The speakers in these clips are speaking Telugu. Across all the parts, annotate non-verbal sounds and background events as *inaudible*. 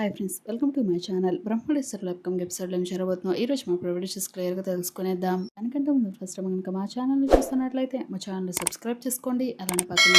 Hi friends welcome to my channel బ్రహ్మడేశ్వర upcoming ఎపిసోడ్లో ఏం జరగబోతుందో ఈ రోజు మా క్లియర్ క్లియర్గా తెలుసుకునేద్దాం. దానికంటే ముందు ఫస్ట్ కనుక మా ఛానల్ చూస్తున్నట్లయితే మా ఛానల్ సబ్స్క్రైబ్ చేసుకోండి. అలానే పక్కన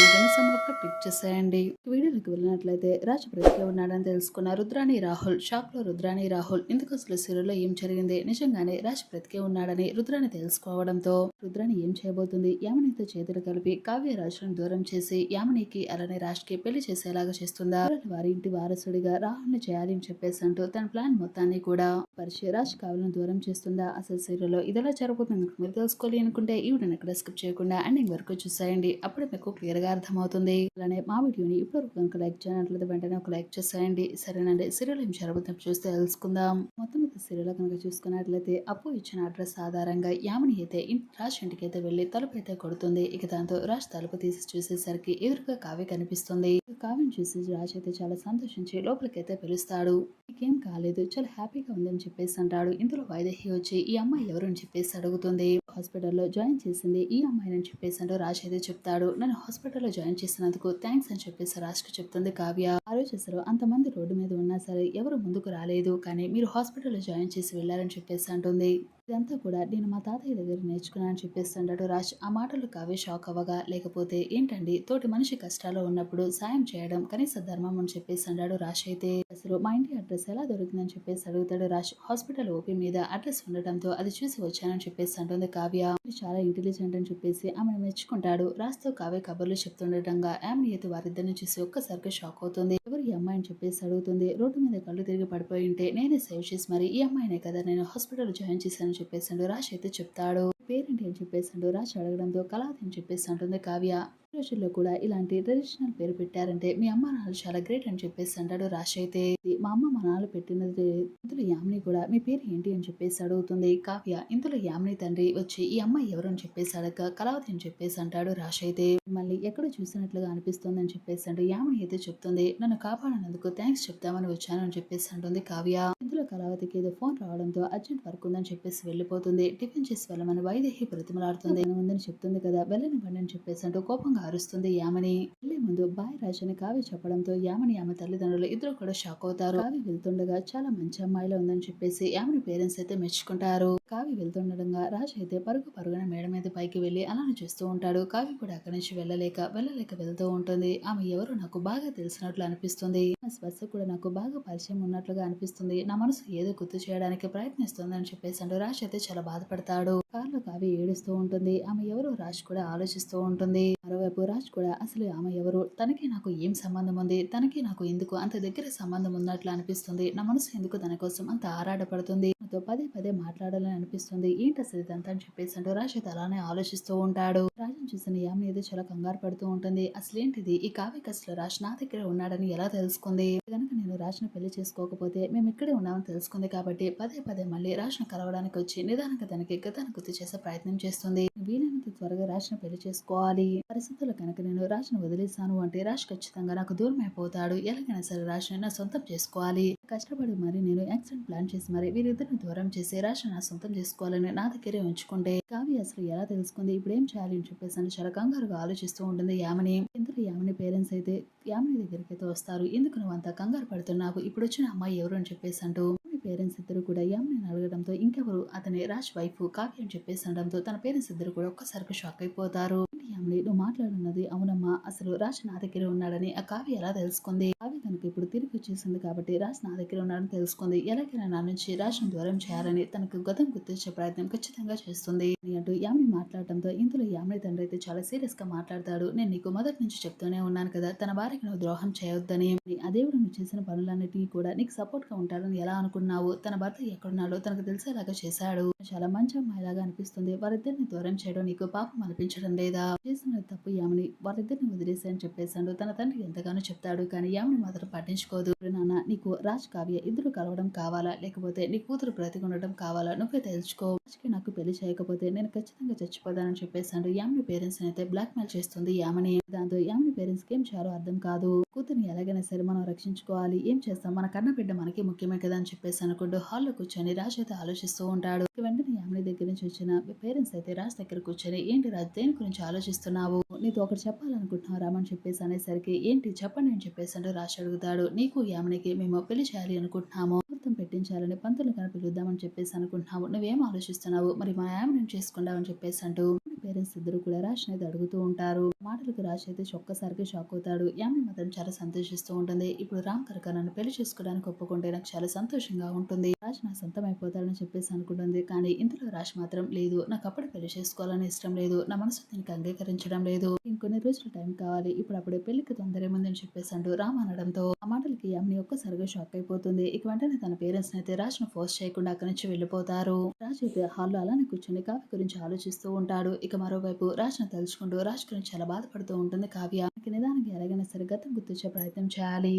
క్లిక్ చేసేయండి. వీడియోలోకి వెళ్ళినట్లయితే రాజు బ్రేక్లో ఉన్నాడని తెలుసుకున్న రుద్రాణి రాహుల్ షాక్లో రుద్రాణి రాహుల్. ఇందుకు అసలు సిరులో ఏం జరిగింది? నిజంగానే రాజు బ్రతికే ఉన్నాడని రుద్రాణి తెలుసుకోవడంతో రుద్రాణి ఏం చేయబోతుంది? యామనితో చేతులు కలిపి కావ్య రాజులను దూరం చేసి యామనికి అలానే రాజ్కి పెళ్ళి చేసేలాగా చేస్తుందా? వారి ఇంటి వారసుడిగా రాహుల్ని చేయాలి అని చెప్పేసి అంటూ తన ప్లాన్ మొత్తాన్ని కూడా పరిశీరాజ్ కావాలని దూరం చేస్తుందా అసలు సీరియల్లో ఇదెలా జరగబోతుంది మీరు తెలుసుకోవాలి అనుకుంటే ఈ వీడియోని ఎక్కడ స్కిప్ చేయకుండా ఎండింగ్ వరకు చూసేయండి. అప్పుడు మీకు క్లియర్గా అర్థమవుతుంది. అలానే మా వీడియోని ఇప్పుడు కనుక లైక్ చేయనట్లయితే వెంటనే ఒక లైక్ చేసేయండి. సరేనండి సీరియల్ ఏం జరగబోతుందో చూస్తే తెలుసుకుందాం. మొత్తం మీద సీరియల్ కనుక చూసుకున్నట్లయితే అప్పు ఇచ్చిన అడ్రస్ ఆధారంగా యామిని అయితే రాజ్ ఇంటికి అయితే వెళ్ళి తలుపు అయితే కొడుతుంది. ఇక దాంతో రాజ్ తలుపు తీసి చూసేసరికి ఎదురుగా కావ్య కనిపిస్తుంది. కావ్యం చూసి రాజ్ అయితే చాలా సంతోషించి లోపలికైతే పిలుస్తాడు. నీకేం కాలేదు చాలా హ్యాపీగా ఉందని చెప్పేసి అంటాడు. ఇందులో వైదేహి వచ్చి ఈ అమ్మాయి ఎవరు? అని చెప్పేసి అడుగుతుంది. హాస్పిటల్లో జాయిన్ చేసింది ఈ అమ్మాయి అని చెప్పేసి అంటూ రాజ్ అయితే చెప్తాడు. నన్ను హాస్పిటల్లో జాయిన్ చేసినందుకు థ్యాంక్స్ అని చెప్పేసి రాజ్కి చెప్తుంది కావ్య. ఆలోచిస్తారు అంతమంది రోడ్డు మీద ఉన్నా సరే ఎవరు ముందుకు రాలేదు కానీ మీరు హాస్పిటల్లో జాయిన్ చేసి వెళ్ళారని చెప్పేసి అంటుంది. ఇదంతా కూడా నేను మా తాతయ్య దగ్గర నేర్చుకున్నానని చెప్పేసి అంటాడు రాజ్. ఆ మాటలు కావ్య షాక్ అవ్వగా లేకపోతే ఏంటండి తోటి మనిషి కష్టాల్లో ఉన్నప్పుడు సాయం చేయడం కనీస ధర్మం అని చెప్పేసి అన్నాడు రాజ్ అయితే. అసలు మా ఇంటి అడ్రస్ ఎలా దొరికిందని చెప్పేసి అడుగుతాడు రాజ్. హాస్పిటల్ ఓపీ మీద అడ్రస్ ఉండటంతో అది చూసి వచ్చానని చెప్పేసి అంటుంది కావ్య. చాలా ఇంటెలిజెంట్ అని చెప్పేసి ఆమెను మెచ్చుకుంటాడు. రాజ్తో కావ్య కబుర్లు చెప్తుండటంగా ఆమె అయితే వారిద్దరిని చూసి ఒక్కసారిగా షాక్ అవుతుంది. ఎవరు ఈ అమ్మాయిని చెప్పేసి అడుగుతుంది. రోడ్డు మీద కళ్ళు తిరిగి పడిపోయి ఉంటే నేనే సేవ్ చేసి మరి ఈ అమ్మాయినే కదా నేను హాస్పిటల్ జాయిన్ చేశానని చెప్పేసాడు రాజ్ అయితే చెప్తాడు. పేరేంటి? అని చెప్పేసాడు రాజ్ అడగడంతో కళాది అని చెప్పేసి అంటుంది కావ్య. రోజుల్లో కూడా ఇలాంటి ట్రెడిషనల్ పేరు పెట్టారంటే మీ అమ్మ నాన్నలు చాలా గ్రేట్ అని చెప్పేసి అంటాడు రాజ్ అయితే. "ఇది మా అమ్మ మా నాన్నలు పెట్టినది ఇందులో యామిని కూడా మీ పేరు ఏంటి అని చెప్పేసి అడుగుతుంది. కావ్య ఇందులో యామిని తండ్రి వచ్చి ఈ అమ్మాయి ఎవరు అని చెప్పేసి అడగ కళావతి అని చెప్పేసి అంటాడు రాజ్ అయితే. మళ్ళీ ఎక్కడ చూసినట్లుగా అనిపిస్తుంది అని చెప్పేసి అంటే యామిని అయితే చెప్తుంది. నన్ను కాపాడినందుకు థ్యాంక్స్ చెప్తామని వచ్చాను అని చెప్పేసి అంటుంది కావ్య. ఇందులో కళావతికి ఏదో ఫోన్ రావడంతో అర్జెంట్ వర్క్ ఉందని చెప్పేసి వెళ్ళిపోతుంది. టిఫిన్ చేసి వెళ్ళమని వైదేహి ప్రతిమలాడుతుంది "నేను *laughs* ఉందని చెప్తుంది కదా వెళ్ళనివ్వండి అని చెప్పేసి అంటూ కోపంగా అరుస్తుంది యామని. వెళ్ళే ముందు బాయ్ రాజని కావ్య చెప్పడంతో యామని ఆమె తల్లిదండ్రులు ఇద్దరు కూడా షాక్ అవుతారు. కావ్య వెళ్తుండగా చాలా మంచి అమ్మాయిలో ఉందని చెప్పేసి యామని పేరెంట్స్ అయితే మెచ్చుకుంటారు. కావి వెళ్తుండగా రాజు అయితే పరుగు పరుగున మేడ మీద పైకి వెళ్ళి అలానే చూస్తూ ఉంటాడు. కావి కూడా అక్కడి నుంచి వెళ్ళలేక వెళ్ళలేక వెళ్తూ ఉంటుంది. ఆమె ఎవరో నాకు బాగా తెలిసినట్లు అనిపిస్తుంది. ఆమె స్పర్శ కూడా నాకు బాగా పరిచయం ఉన్నట్లుగా అనిపిస్తుంది. నా మనసు ఏదో గుర్తు చేయడానికి ప్రయత్నిస్తుంది అని చెప్పేసి అంటూ రాజు అయితే చాలా బాధపడతాడు. కార్లో కావి ఏడుస్తూ ఉంటుంది. ఆమె ఎవరో రాజ్ కూడా ఆలోచిస్తూ ఉంటుంది. మరోవైపు రాజ్ కూడా అసలు ఆమె ఎవరు? తనకి నాకు ఏం సంబంధం ఉంది? తనకి నాకు ఎందుకు అంత దగ్గర సంబంధం ఉన్నట్లు అనిపిస్తుంది? నా మనసు ఎందుకు తన కోసం అంత ఆరాటపడుతుంది? నాతో పదే పదే మాట్లాడాలని అనిపిస్తుంది. ఏంటి అసలు ఇదంతా అని చెప్పేసి అంటూ రాజ్ అలానే ఆలోచిస్తూ ఉంటాడు. రాజన్ చూసిన యామిని ఏదో చాలా కంగారు పడుతూ ఉంటుంది. అసలేంటిది ఈ కావ్యకి అసలు రాజ్ నా దగ్గర ఉన్నాడని ఎలా తెలుసుకుంది? కనుక నేను రాజ్ని పెళ్ళి చేసుకోకపోతే మేము ఇక్కడే ఉన్నామని తెలుసుకుంది కాబట్టి పదే పదే మళ్ళీ రాజ్ను కలవడానికి వచ్చి నిదానంగా తనకి గతాన్ని గుర్తు చేసే ప్రయత్నం చేస్తుంది. వీలైనంత త్వరగా రాజ్ను పెళ్ళి చేసుకోవాలి. పరిస్థితులు కనుక నేను రాజ్ను వదిలేశాను అంటే రాజ్ ఖచ్చితంగా నాకు దూరం అయిపోతాడు. ఎలాగైనా సరే రాజ్ను నా సొంతం చేసుకోవాలి. కష్టపడి మరి నేను యాక్సిడెంట్ ప్లాన్ చేసి మరి వీరిద్దరిని దూరం చేసి రాజ్ని నా సొంతం చేసుకోవాలని నా దగ్గరే ఉంచుకుంటే కావ్య అసలు ఎలా తెలుసుకుంది? ఇప్పుడు ఏం చేయాలి అని చెప్పేసి అని చాలా కంగారుగా ఆలోచిస్తూ ఉంటుంది యామని. ఇందులో యామని పేరెంట్స్ అయితే యామిని దగ్గరికి అయితే వస్తారు. ఎందుకు నువ్వు అంత కంగారు పడుతున్నావు? ఇప్పుడు వచ్చిన అమ్మాయి ఎవరు అని చెప్పేసి అంటూ పేరెంట్స్ ఇద్దరు కూడా యామిని అడగడంతో ఇంకెవరు అతని రాజ్ వైఫ్ కావ్య అని చెప్పేసి అనడంతో తన పేరెంట్స్ ఇద్దరు కూడా ఒక్కసారిగా షాక్ అయిపోతారు. ఏంటి యామిని నువ్వు మాట్లాడున్నది? అవునమ్మా అసలు రాజ్ నా దగ్గర ఉన్నాడని ఆ కావ్య ఎలా తెలుసుకుంది? కావ్య తనకి ఇప్పుడు తిరిగి వచ్చేసింది కాబట్టి రాజ్ నా దగ్గర ఉన్నాడని తెలుసుకుంది. ఎలాగైనా నా నుంచి రాజ్ను దూరం చేయాలని తనకు గతం గుర్తించే ప్రయత్నం ఖచ్చితంగా చేస్తుంది. అని అంటూ యామిని మాట్లాడటంతో ఇందులో యామిని తండ్రి అయితే చాలా సీరియస్గా మాట్లాడతాడు. నేను నీకు మొదటి నుంచి చెప్తూనే ఉన్నాను కదా తన భార్యకి నువ్వు ద్రోహం చేయొద్దని. ఆ దేవుడు నువ్వు చేసిన పనులన్నిటినీ కూడా నీకు సపోర్ట్గా ఉంటాడని ఎలా అనుకున్నావు? తన భర్త ఎక్కడున్నాడో తనకు తెలిసేలాగా చేశాడు. చాలా మంచి అమ్మాయిలాగా అనిపిస్తుంది. వారిద్దరిని దూరం చేయడం నీకు పాపం అనిపించడం లేదా? చేసిన తప్పు యామిని వారిద్దరిని వదిలేసి అని చెప్పేశాడు. తన తండ్రి ఎంతగానో చెప్తాడు కానీ యామిని మాత్రం పట్టించుకోదు. నాన్న నీకు రాజ్ కావ్య ఇద్దరు కలవడం కావాలా? లేకపోతే నీ కూతురు బ్రతికుండడం కావాలా? నువ్వే తెలుసుకో రాజ్కి నాకు పెళ్ళి చేయకపోతే నేను ఖచ్చితంగా చచ్చిపోతానని చెప్పేశాడు. యామిని పేరెంట్స్ అయితే బ్లాక్ మెయిల్ చేస్తుంది యామిని. దాంతో యామిని పేరెంట్స్కి ఏం చేయాలో అర్థం కాదు. కూతుర్ని ఎలాగైనా సరే మనం రక్షించుకోవాలి. ఏం చేస్తాం? మన కన్న బిడ్డ మనకి ముఖ్యమే కదా? అని చెప్పేసి అనుకుంటూ హాల్లో కూర్చొని రాజు అయితే ఆలోచిస్తూ ఉంటాడు. వెంటనే యామిని దగ్గర నుంచి వచ్చిన పేరెంట్స్ అయితే రాజ్ దగ్గర కూర్చొని ఏంటి రాజ్ దేని గురించి ఆలోచిస్తున్నావు? నీతో ఒకటి చెప్పాలనుకుంటున్నావు రామని చెప్పేసి అనేసరికి ఏంటి చెప్పండి అని చెప్పేసి అంటే రాశి అడుగుతాడు నీకు యామినికి మేము పెళ్ళి చేయాలి అనుకుంటున్నాము. ముహూర్తం పెట్టించాలని పంతులు కనుక పిలుద్దామని చెప్పేసి అనుకుంటున్నావు. నువ్వేం ఆలోచిస్తున్నావు? మరి మా యామిని చేసుకుందామని చెప్పేసి అంటూ పేరెంట్స్ ఇద్దరు కూడా రాశిని అయితే అడుగుతూ ఉంటారు. మాటలకు రాశి అయితే ఒక్కసారికి షాక్ అవుతాడు. యామిని మాత్రం చాలా సంతోషిస్తూ ఉంటుంది. ఇప్పుడు రామ్ కనుక నన్ను పెళ్ళి చేసుకోవడానికి ఒప్పుకుంటే నాకు చాలా సంతోషంగా ఉంటుంది. రాజ్ నా సొంతం అయిపోతాడని చెప్పేసి అనుకుంటుంది. కానీ ఇందులో రాజ్ మాత్రం లేదు. నాకు అప్పుడు పెళ్ళి చేసుకోవాలని ఇష్టం లేదు. నా మనసు దీనికి అంగీకరించడం లేదు. ఇంకొన్ని రోజులు టైం కావాలి. ఇప్పుడు అప్పుడే పెళ్ళికి తొందర ఏముందని చెప్పేసి అంటూ రామ్ అనడంతో ఆ మాటలకి యామిని ఒక్కసారిగా షాక్ అయిపోతుంది. ఇక వెంటనే తన పేరెంట్స్ అయితే రాజ్ను ఫోర్స్ చేయకుండా అక్కడి నుంచి వెళ్ళిపోతారు. రాజ్ అయితే హాల్లో అలానే కూర్చొని కావ్య గురించి ఆలోచిస్తూ ఉంటాడు. ఇక మరోవైపు రాజ్ను తలుచుకుంటూ రాజ్ గురించి చాలా బాధపడుతూ ఉంటుంది కావ్య. నిదానికి ఎలాగైనా సరే గతం గుర్తొచ్చే ప్రయత్నం చేయాలి.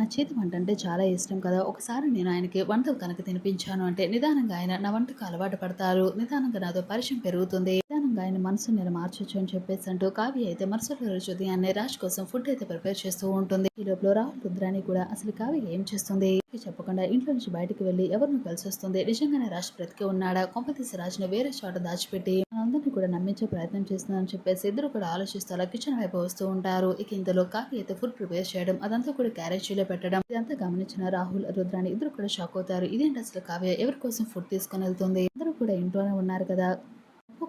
నా చేతి వంట అంటే చాలా ఇష్టం కదా. ఒకసారి నేను ఆయనకి వంటలు కనుక తినిపించాను అంటే నిదానంగా ఆయన నా వంటకు అలవాటు పడతారు. నిదానంగా నాతో పరిచయం పెరుగుతుంది. నిదానంగా ఆయన మనసు నేను మార్చొచ్చు అని చెప్పేసి అంటూ కావ్య అయితే మరుసటి రోజు ఉదయాన్నే రాజ్ కోసం ఫుడ్ అయితే ప్రిపేర్ చేస్తూ ఉంటుంది. ఈ లోపల రాహుల్ రుద్రాని కూడా అసలు కావ్య ఏం చేస్తుంది? చెప్పకుండా ఇంట్లో నుంచి బయటకు వెళ్ళి ఎవరిని కలిసి వస్తుంది. నిజంగానే రాజ్ బ్రతికి ఉన్నాడా? కొంపతీసి రాజును వేరే చోట దాచిపెట్టి అందరినీ కూడా నమ్మించే ప్రయత్నం చేస్తుందని చెప్పేసి ఇద్దరు కూడా ఆలోచిస్తూ అలా కిచెన్ వైపు వస్తూ ఉంటారు. ఇక ఇంతలో కాఫీ అయితే ఫుడ్ ప్రిపేర్ చేయడం అదంతా కూడా క్యారేజీలో పెట్టడం ఇదంతా గమనించిన రాహుల్ రుద్రాని ఇద్దరు కూడా షాక్ అవుతారు. ఇదేంటి అసలు కావ్య? ఎవరి కోసం ఫుడ్ తీసుకొని వెళ్తుంది? అందరూ కూడా ఇంట్లోనే ఉన్నారు కదా.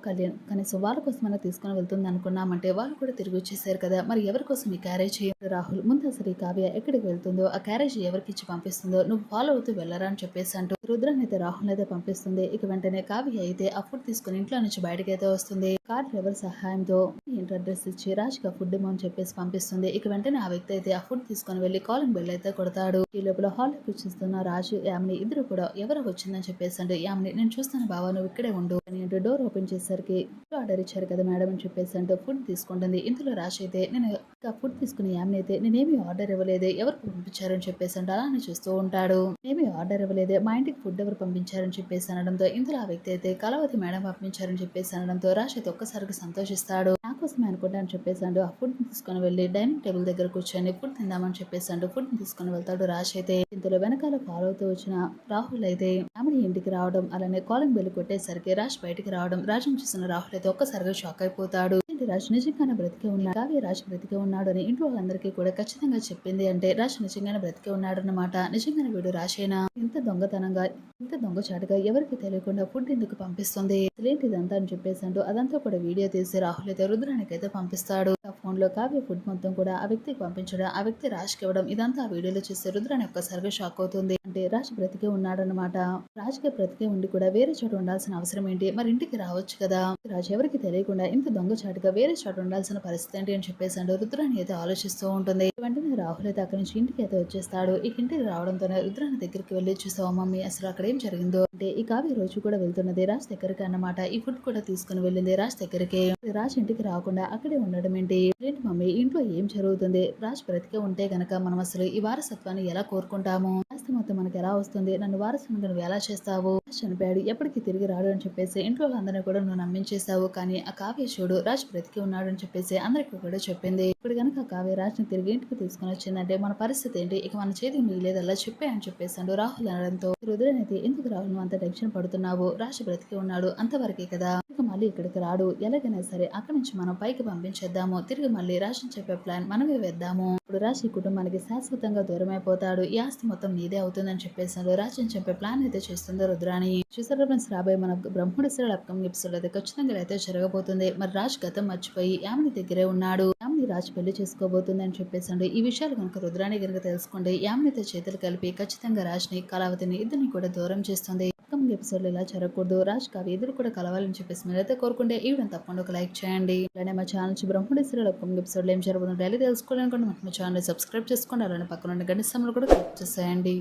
కళ్యాణ్ కానీ కనీసం వాళ్ళ కోసమైనా తీసుకొని వెళ్తుంది అనుకున్నామంటే వాళ్ళు కూడా తిరిగి వచ్చేసారు కదా. మరి ఎవరి కోసం ఈ క్యారేజ్ రాహుల్? ముందు అసలు ఈ కావ్య ఎక్కడికి వెళ్తుందో ఆ క్యారేజ్ ఎవరికి ఇచ్చి పంపిస్తుందో నువ్వు ఫాలో అవుతూ వెళ్ళరా అని చెప్పేసి అంటూ రుద్రాన్ని అయితే రాహుల్ అయితే పంపిస్తుంది. ఇక వెంటనే కావ్య అయితే ఆ ఫుడ్ తీసుకుని ఇంట్లో నుంచి బయటకి అయితే వస్తుంది. కార్ డ్రైవర్ సహాయంతో ఇంటి అడ్రస్ ఇచ్చి రాజుగా ఆ ఫుడ్ ఇమ్మని చెప్పేసి పంపిస్తుంది. ఇక వెంటనే ఆ వ్యక్తి అయితే ఆ ఫుడ్ తీసుకొని వెళ్ళి కాలింగ్ బెల్ అయితే కొడతాడు. ఈ లోపల హాల్ కూర్చుస్తున్న రాజు యామిని ఇద్దరు కూడా ఎవరు వచ్చిందని చెప్పేసి అంటే యామిని నేను చూస్తాను బావా నువ్వు ఇక్కడే ఉండు అని అంటూ డోర్ ఓపెన్ చేశారు. వచ్చేసరికి ఆర్డర్ ఇచ్చారు కదా మేడం అని చెప్పేసి అంటూ ఫుడ్ తీసుకుంటుంది. ఇందులో రాశి అయితే నేను ఇంకా ఫుడ్ తీసుకుని యామ్ని అయితే నేనేమి ఆర్డర్ ఇవ్వలేదే ఎవరు పంపించారని చెప్పేసి అంటే అలానే చూస్తూ ఉంటాడు. ఏమి ఆర్డర్ ఇవ్వలేదే మా ఇంటికి ఫుడ్ ఎవరు పంపించారని చెప్పేసి అనడంతో ఇందులో ఆ వ్యక్తి అయితే కలవతి మేడం పంపించారని చెప్పేసి అనడంతో రాష్ అయితే ఒక్కసారిగా సంతోషిస్తాడు. నా కోసమే అని చెప్పేసి అంటూ ఆ ఫుడ్ తీసుకొని వెళ్ళి డైనింగ్ టేబుల్ దగ్గర కూర్చొని ఫుడ్ తిందామని చెప్పేసి అంటూ ఫుడ్ తీసుకొని వెళ్తాడు రాశి అయితే. ఇందులో వెనకాల ఫాలో అవుతూ వచ్చిన రాహుల్ అయితే ఆమె ఇంటికి రావడం అలానే కాలింగ్ బెల్ కొట్టేసరికి రాష్ బయటికి రావడం రాజును చూసిన రాహుల్ అయితే ఒక్కసారిగా షాక్ అయిపోతాడు. ఏంటి రాజ్ నిజంగానే బ్రతికే ఉన్నాడు కావ్య రాజు బ్రతికే ఉన్నాడు అని ఇంట్లో వాళ్ళందరికీ కూడా ఖచ్చితంగా చెప్పింది అంటే రాజు నిజంగానే బ్రతికే ఉన్నాడు అనమాట నిజంగానే వీడు రాశేనా ఇంత దొంగతనంగా ఇంత దొంగచాటుగా ఎవరికి తెలియకుండా ఫుడ్ ఎందుకు పంపిస్తుంది? అసలేంటి ఇదంతా అని చెప్పేసి అంటూ అదంతా కూడా వీడియో తీసి రాహుల్ అయితే రుద్రానికి అయితే పంపిస్తాడు. ఆ ఫోన్లో కావ్య ఫుడ్ మొత్తం కూడా ఆ వ్యక్తికి పంపించడం ఆ వ్యక్తి రాజుకి ఇవ్వడం ఇదంతా ఆ వీడియోలో చూస్తే రుద్రాని ఒక్కసారిగా షాక్ అవుతుంది. అంటే రాజ్ బ్రతికే ఉన్నాడనమాట రాజ్కి బ్రతికే ఉండి కూడా వేరే చోట ఉండాల్సిన అవసరం ఏంటి? మరి ఇంటికి రావచ్చు కదా? రాజు ఎవరికి తెలియకుండా ఇంత దొంగచాటుగా వేరే చోట ఉండాల్సిన పరిస్థితి ఏంటి అని చెప్పేసి రుద్రాన్ని అయితే ఆలోచిస్తూ ఉంటుంది. వెంటనే రాహుల్ అయితే అక్కడి నుంచి ఇంటికి అయితే వచ్చేస్తాడు. ఈ ఇంటికి రావడంతోనే రుద్రాని దగ్గరికి వెళ్ళి చూసావా మమ్మీ అసలు అక్కడ ఏం జరిగిందో? అంటే ఈ కావ్య రోజు కూడా వెళ్తున్నది రాజ్ దగ్గరికి అన్నమాట. ఈ ఫుడ్ కూడా తీసుకుని వెళ్ళింది రాజ్ దగ్గరికి. రాజ్ ఇంటికి రాకుండా అక్కడే ఉండడం ఏంటి? ఏంటి మమ్మీ ఇంట్లో ఏం జరుగుతుంది? రాజ్ బ్రతికే ఉంటే గనక మనం అసలు ఈ వారసత్వాన్ని ఎలా కోరుకుంటాము? ఆస్తి మొత్తం మనకి ఎలా వస్తుంది? నన్ను వారసునిగా నువ్వు ఎలా చేస్తావు? చనిపోయాడు ఎప్పటికీ తిరిగి రాడు అని చెప్పేసి ఇంట్లో అందరినీ కూడా నువ్వు నమ్మించేశావు. కానీ ఆ కావ్య చూడు రాజ్ బ్రతికి ఉన్నాడు అని చెప్పేసి అందరికీ కూడా చెప్పింది. ఇప్పుడు కనుక కావ్య రాజ్ని తిరిగి ఇంటికి తీసుకుని వచ్చిందంటే మన పరిస్థితి ఏంటి? ఇక మన చేతికి మిగిలేదు అలా చెప్పే అని చెప్పేసాడు రాహుల్ అనడంతో రుద్రనైతే ఎందుకు రాహుల్ నువ్వు అంత టెన్షన్ పడుతున్నావు. రాజ్ బ్రతికి ఉన్నాడు. అంతవరకే కదా? ఇక మళ్ళీ ఇక్కడికి రాడు. ఎలాగైనా సరే అక్కడి నుంచి మనం పైకి పంపించేద్దాము. తిరిగి మళ్ళీ రాజుని చెప్పే ప్లాన్ మనమే వేద్దాము. ఇప్పుడు రాశి కుటుంబానికి శాశ్వతంగా దూరం అయిపోతాడు ఈ ఆస్తి మొత్తం నీదే అవుతుందని చెప్పేసాడు రాజుని చెప్పే ప్లాన్ అయితే చేస్తుందో రుద్రాణి. చూసారా ఫ్రెండ్స్ రాబోయే మన బ్రహ్మడిశ్వరుడు అప్కమింగ్ ఎపిసోడ్ అయితే ఖచ్చితంగా అయితే జరగబోతుంది. మరి రాజ్ గతం మర్చిపోయి యామిని దగ్గరే ఉన్నాడు. యామిని రాజ్ పెళ్ళి చేసుకోబోతుంది అని చెప్పేసాడు ఈ విషయాలు కనుక రుద్రాణి కనుక తెలుసుకోండి యామినితో చేతులు కలిపి ఖచ్చితంగా రాజ్ని కళావతిని ఇద్దరిని కూడా దూరం చేస్తుంది. అప్కమింగ్ ఎపిసోడ్ ఇలా జరగకూడదు. రాజ్ కావ్య ఎదురు కూడా కలవాలని చెప్పేసి మీరైతే కోరుకుంటే ఈ వీడియో తప్పకుండా ఒక లైక్ చేయండి. అలానే మా ఛానల్ నుంచి బ్రహ్మడేశ్వరులు అప్కమింగ్ ఎపిసోడ్ ఏం జరగబోతుందో డైలీ తెలుసుకోవాలనుకుంటే మా ఛానల్ సబ్స్క్రైబ్ చేసుకోండి. అలానే పక్కన ఉన్న గంట సమయంలో కూడా క్లిక్ చేసేయండి.